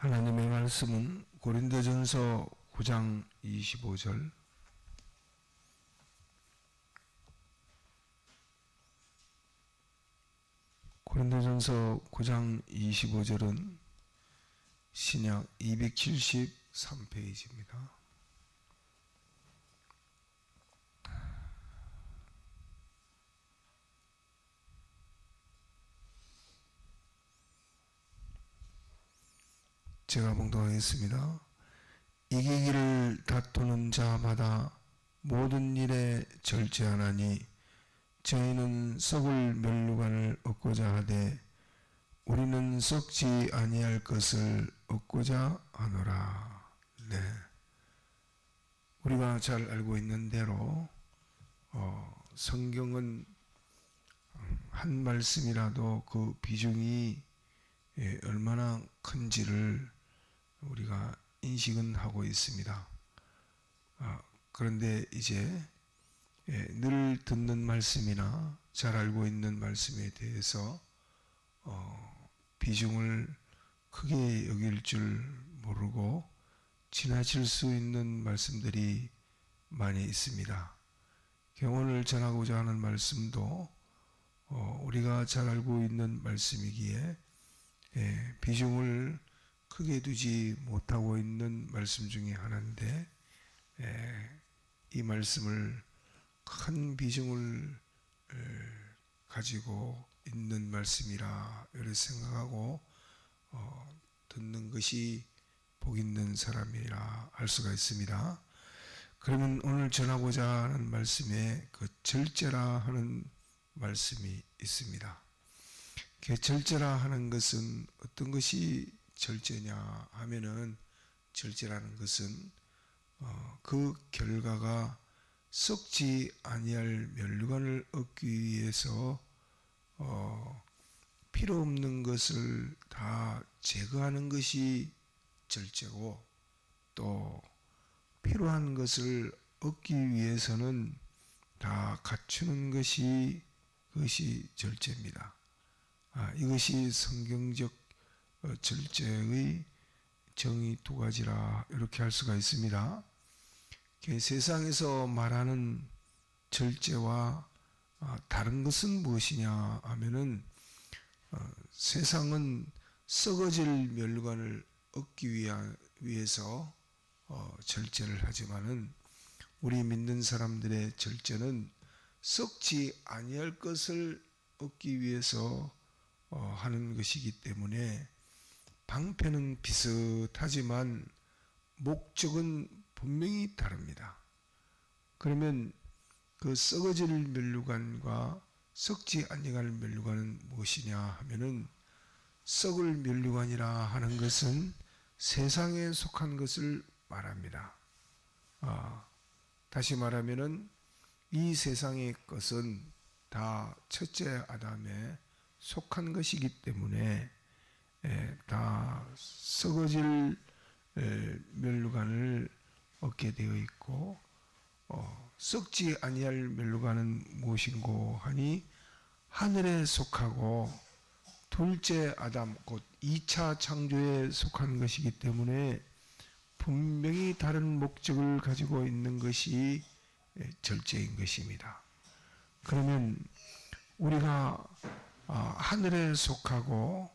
하나님의 말씀은 고린도전서 9장 25절 고린도전서 9장 25절은 신약 273페이지입니다. 제가 봉독하겠습니다. 이기기를 다투는 자마다 모든 일에 절제하나니 저희는 썩을 멸류관을 얻고자 하되 우리는 썩지 아니할 것을 얻고자 하노라. 네. 우리가 잘 알고 있는 대로 어, 성경은 한 말씀이라도 그 비중이 예, 얼마나 큰지를 우리가 인식은 하고 있습니다. 아, 그런데 이제 예, 늘 듣는 말씀이나 잘 알고 있는 말씀에 대해서 어, 비중을 크게 여길 줄 모르고 지나칠 수 있는 말씀들이 많이 있습니다. 오늘 전하고자 하는 말씀도 어, 우리가 잘 알고 있는 말씀이기에 예, 비중을 크게 두지 못하고 있는 말씀 중에 하나인데 예, 이 말씀을 큰 비중을 에, 가지고 있는 말씀이라 이렇게 생각하고 어, 듣는 것이 복 있는 사람이라 할 수가 있습니다. 그러면 오늘 전하고자 하는 말씀에 그 절제라 하는 말씀이 있습니다. 그 절제라 하는 것은 어떤 것이 절제냐 하면은 절제라는 것은 어, 그 결과가 썩지 아니할 멸류관을 얻기 위해서 어, 필요 없는 것을 다 제거하는 것이 절제고 또 필요한 것을 얻기 위해서는 다 갖추는 것이 그것이 절제입니다. 아, 이것이 성경적 어, 절제의 정의 두 가지라 이렇게 할 수가 있습니다. 세상에서 말하는 절제와 아, 다른 것은 무엇이냐 하면은 어, 세상은 썩어질 멸관을 얻기 위해서 어, 절제를 하지만은 우리 믿는 사람들의 절제는 썩지 아니할 것을 얻기 위해서 하는 것이기 때문에 방패는 비슷하지만 목적은 분명히 다릅니다. 그러면 그 썩어질 멸류관과 썩지 아니할 멸류관은 무엇이냐 하면은 썩을 멸류관이라 하는 것은 세상에 속한 것을 말합니다. 아, 다시 말하면은 이 세상의 것은 다 첫째 아담에 속한 것이기 때문에 예, 다 썩어질 멸류관을 얻게 되어 있고 어, 썩지 아니할 멸류관은 무엇인고 하니 하늘에 속하고 둘째 아담 곧 2차 창조에 속한 것이기 때문에 분명히 다른 목적을 가지고 있는 것이 절제인 것입니다. 그러면 우리가 아, 하늘에 속하고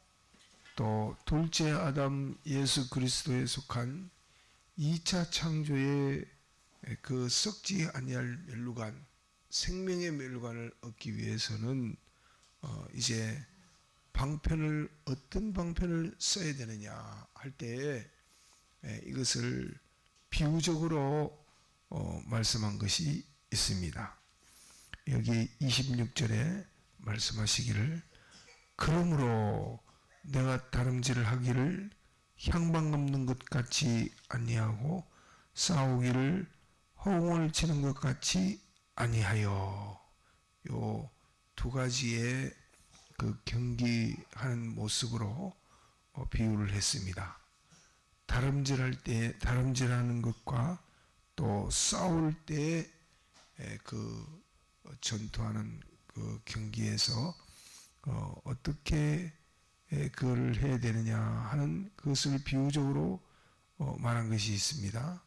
또 둘째 아담 예수 그리스도에 속한 2차 창조의 그 썩지 아니할 멸루관 생명의 멸루관을 얻기 위해서는 어 이제 방편을 어떤 방편을 써야 되느냐 할 때에 이것을 비유적으로 어 말씀한 것이 있습니다. 여기 26절에 말씀하시기를 그러므로 내가 다름질을 하기를 향방 없는 것 같이 아니하고 싸우기를 허공을 치는 것 같이 아니하여 요 두 가지의 그 경기하는 모습으로 어, 비유를 했습니다. 다름질할 때 다름질하는 것과 또 싸울 때 그 전투하는 그 경기에서 어, 어떻게 에, 그걸 해야 되느냐 하는 그것을 비유적으로 어, 말한 것이 있습니다.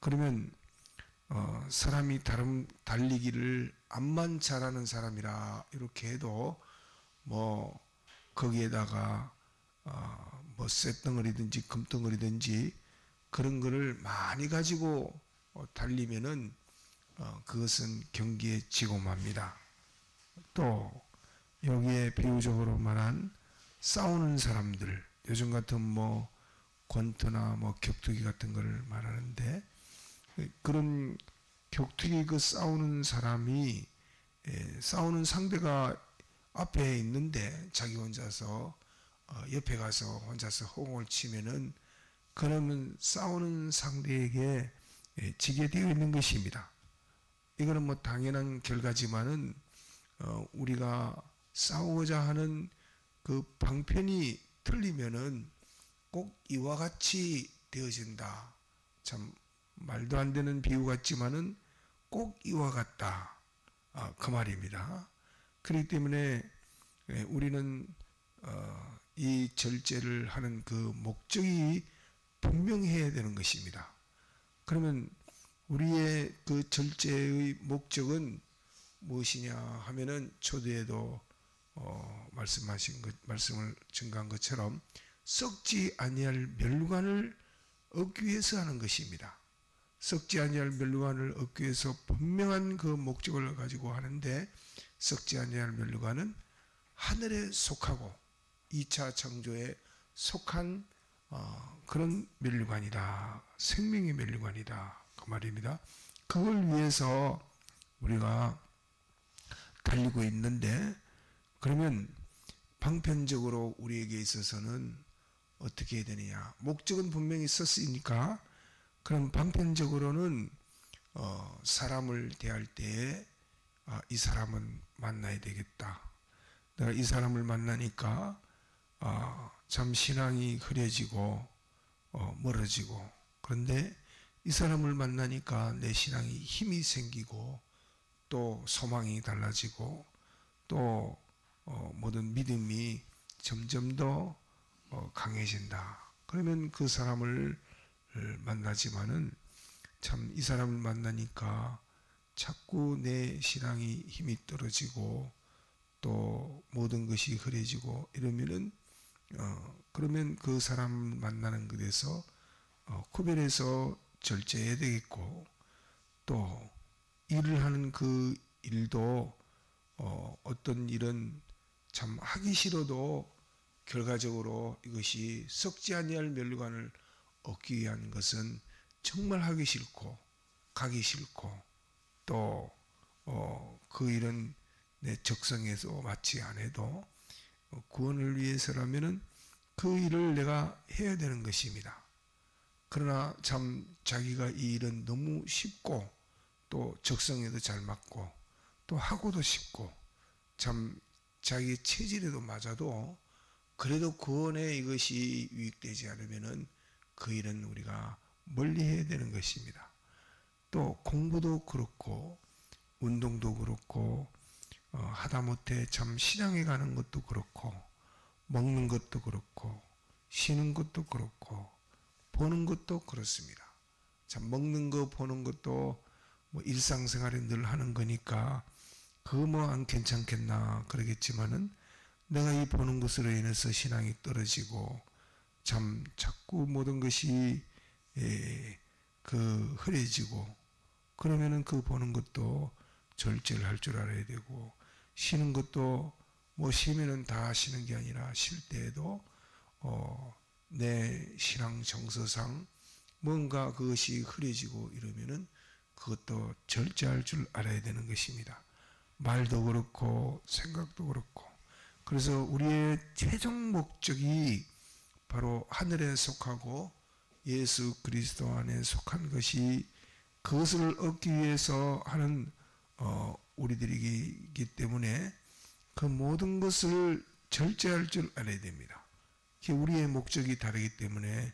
그러면 어, 사람이 다름 달리기를 암만 잘하는 사람이라 이렇게 해도 뭐 거기에다가 어, 뭐 쇳덩어리든지 금덩어리든지 그런 거를 많이 가지고 어, 달리면은 어, 그것은 경기에 지고 맙니다. 또 여기에 비유적으로 말한 싸우는 사람들 요즘 같은 뭐 권투나 뭐 격투기 같은 거를 말하는데 그런 격투기 그 싸우는 사람이 예, 싸우는 상대가 앞에 있는데 자기 혼자서 어, 옆에 가서 혼자서 호응을 치면은 그러면 싸우는 상대에게 예, 지게 되어 있는 것입니다. 이거는 뭐 당연한 결과지만은 어, 우리가 싸우고자 하는 그 방편이 틀리면은 꼭 이와 같이 되어진다. 참 말도 안 되는 비유 같지만은 꼭 이와 같다. 아, 그 말입니다. 그렇기 때문에 예, 우리는 어, 이 절제를 하는 그 목적이 분명해야 되는 것입니다. 그러면 우리의 그 절제의 목적은 무엇이냐 하면은 초대에도 어, 말씀하신 것, 말씀을 증가한 것처럼 썩지 아니할 멸관을 얻기 위해서 하는 것입니다. 썩지 아니할 멸관을 얻기 위해서 분명한 그 목적을 가지고 하는데 썩지 아니할 멸관은 하늘에 속하고 2차 창조에 속한 어, 그런 멸관이다. 생명의 멸관이다. 그 말입니다. 그걸 위해서 우리가 달리고 있는데 그러면 방편적으로 우리에게 있어서는 어떻게 해야 되느냐? 목적은 분명히 썼으니까 그럼 방편적으로는 어, 사람을 대할 때에 아, 이 사람은 만나야 되겠다. 내가 이 사람을 만나니까 아, 참 신앙이 흐려지고 어, 멀어지고 그런데 이 사람을 만나니까 내 신앙이 힘이 생기고 또 소망이 달라지고 또 어, 모든 믿음이 점점 더 어, 강해진다. 그러면 그 사람을 만나지만은 참 이 사람을 만나니까 자꾸 내 신앙이 힘이 떨어지고 또 모든 것이 흐려지고 이러면은 어, 그러면 그 사람 만나는 것에서 어, 구별해서 절제해야 되겠고 또 일을 하는 그 일도 어, 어떤 일은 참 하기 싫어도 결과적으로 이것이 썩지 아니할 멸관을 얻기 위한 것은 정말 하기 싫고 가기 싫고 또 어, 그 일은 내 적성에서 맞지 않아도 어, 구원을 위해서라면은 그 일을 내가 해야 되는 것입니다. 그러나 참 자기가 이 일은 너무 쉽고 또 적성에도 잘 맞고 또 하고도 쉽고 참 자기 체질에도 맞아도 그래도 구원에 이것이 유익되지 않으면은 그 일은 우리가 멀리 해야 되는 것입니다. 또 공부도 그렇고 운동도 그렇고 어, 하다못해 참 시장에 가는 것도 그렇고 먹는 것도 그렇고 쉬는 것도 그렇고 보는 것도 그렇습니다. 참 먹는 거 보는 것도 뭐 일상생활에 늘 하는 거니까 그거 뭐안 괜찮겠나 그러겠지만은 내가 이 보는 것으로 인해서 신앙이 떨어지고 참 자꾸 모든 것이 예, 그 흐려지고 그러면은 그 보는 것도 절제를 할줄 알아야 되고 쉬는 것도 뭐 쉬면은 다 쉬는 게 아니라 쉴 때에도 어, 내 신앙 정서상 뭔가 그것이 흐려지고 이러면은 그것도 절제할 줄 알아야 되는 것입니다. 말도 그렇고 생각도 그렇고 그래서 우리의 최종 목적이 바로 하늘에 속하고 예수 그리스도 안에 속한 것이 그것을 얻기 위해서 하는 어, 우리들이기 때문에 그 모든 것을 절제할 줄 알아야 됩니다. 우리의 목적이 다르기 때문에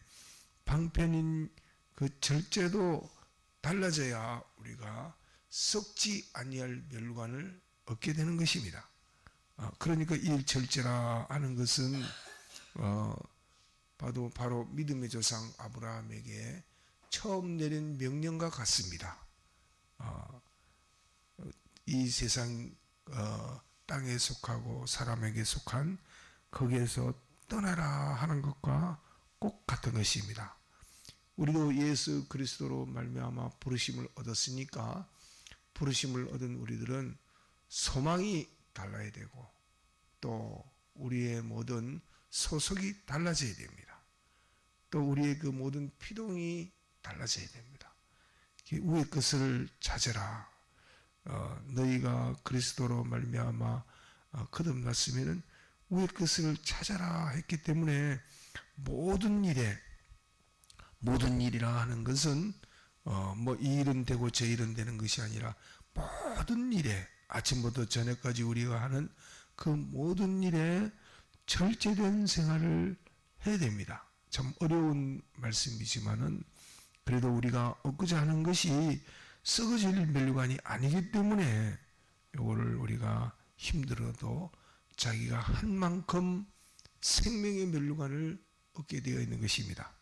방편인 그 절제도 달라져야 우리가 썩지 아니할 멸관을 얻게 되는 것입니다. 어, 그러니까 일철제라 하는 것은 어, 봐도 바로 믿음의 조상 아브라함에게 처음 내린 명령과 같습니다. 어, 이 세상 어, 땅에 속하고 사람에게 속한 거기에서 떠나라 하는 것과 꼭 같은 것입니다. 우리도 예수 그리스도로 말미암아 부르심을 얻었으니까 부르심을 얻은 우리들은 소망이 달라야 되고 또 우리의 모든 소속이 달라져야 됩니다. 또 우리의 그 모든 피동이 달라져야 됩니다. 이 위의 것을 찾아라. 어, 너희가 그리스도로 말미암아 어, 거듭났으면은 위의 것을 찾아라 했기 때문에 모든 일에 모든 일이라 하는 것은 어, 뭐 이 일은 되고 저 일은 되는 것이 아니라 모든 일에 아침부터 저녁까지 우리가 하는 그 모든 일에 절제된 생활을 해야 됩니다. 참 어려운 말씀이지만은 그래도 우리가 엊그제 하는 것이 썩어질 멸류관이 아니기 때문에 요거를 우리가 힘들어도 자기가 한 만큼 생명의 멸류관을 얻게 되어 있는 것입니다.